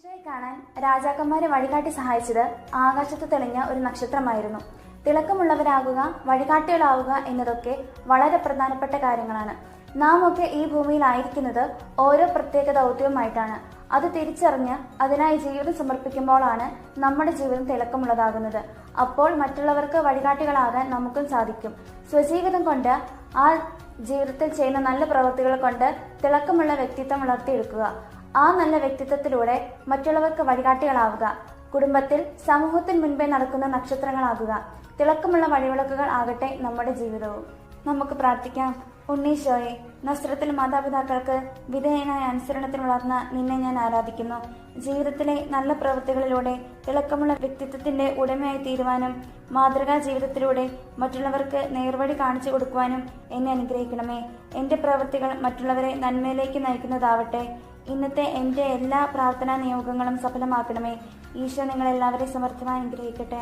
ഈശോയെ കാണാൻ രാജാക്കന്മാരെ വഴികാട്ടി സഹായിച്ചത് ആകാശത്ത് തെളിഞ്ഞ ഒരു നക്ഷത്രമായിരുന്നു. തിളക്കമുള്ളവരാകുക വഴികാട്ടികളാവുക എന്നതൊക്കെ വളരെ പ്രധാനപ്പെട്ട കാര്യങ്ങളാണ്. നാം ഒക്കെ ഈ ഭൂമിയിലായിരിക്കുന്നത് ഓരോ പ്രത്യേക ദൗത്യവുമായിട്ടാണ്. അത് തിരിച്ചറിഞ്ഞ് അതിനായി ജീവിതം സമർപ്പിക്കുമ്പോഴാണ് നമ്മുടെ ജീവിതം തിളക്കമുള്ളതാകുന്നത്. അപ്പോൾ മറ്റുള്ളവർക്ക് വഴികാട്ടികളാകാൻ നമുക്കും സാധിക്കും. സ്വജീവിതം കൊണ്ട് ആ ജീവിതത്തിൽ ചെയ്യുന്ന നല്ല പ്രവൃത്തികൾ കൊണ്ട് തിളക്കമുള്ള വ്യക്തിത്വം വളർത്തിയെടുക്കുക. ആ നല്ല വ്യക്തിത്വത്തിലൂടെ മറ്റുള്ളവർക്ക് വഴികാട്ടികളാവുക. കുടുംബത്തിൽ സമൂഹത്തിന് മുൻപേ നടക്കുന്ന നക്ഷത്രങ്ങളാകുക. തിളക്കമുള്ള വഴിവിളക്കുകൾ ആകട്ടെ നമ്മുടെ ജീവിതവും. നമുക്ക് പ്രാർത്ഥിക്കാം. ഉണ്ണീശോയെ നസ്രത്തിൽ മാതാപിതാക്കൾക്ക് വിധേയനായ അനുസരണത്തിൽ വളർന്ന നിന്നെ ഞാൻ ആരാധിക്കുന്നു. ജീവിതത്തിലെ നല്ല പ്രവൃത്തികളിലൂടെ തിളക്കമുള്ള വ്യക്തിത്വത്തിന്റെ ഉടമയായി തീരുവാനും മാതൃകാ ജീവിതത്തിലൂടെ മറ്റുള്ളവർക്ക് നേർവഴി കാണിച്ചു കൊടുക്കുവാനും എന്നെ അനുഗ്രഹിക്കണമേ. എന്റെ പ്രവൃത്തികൾ മറ്റുള്ളവരെ നന്മയിലേക്ക് നയിക്കുന്നതാവട്ടെ. ഇന്നത്തെ എന്റെ എല്ലാ പ്രാർത്ഥനാ നിയോഗങ്ങളും സഫലമാക്കണമേ ഈശോ നിങ്ങളെല്ലാവരെയും സമർത്ഥമായി അനുഗ്രഹിക്കട്ടെ.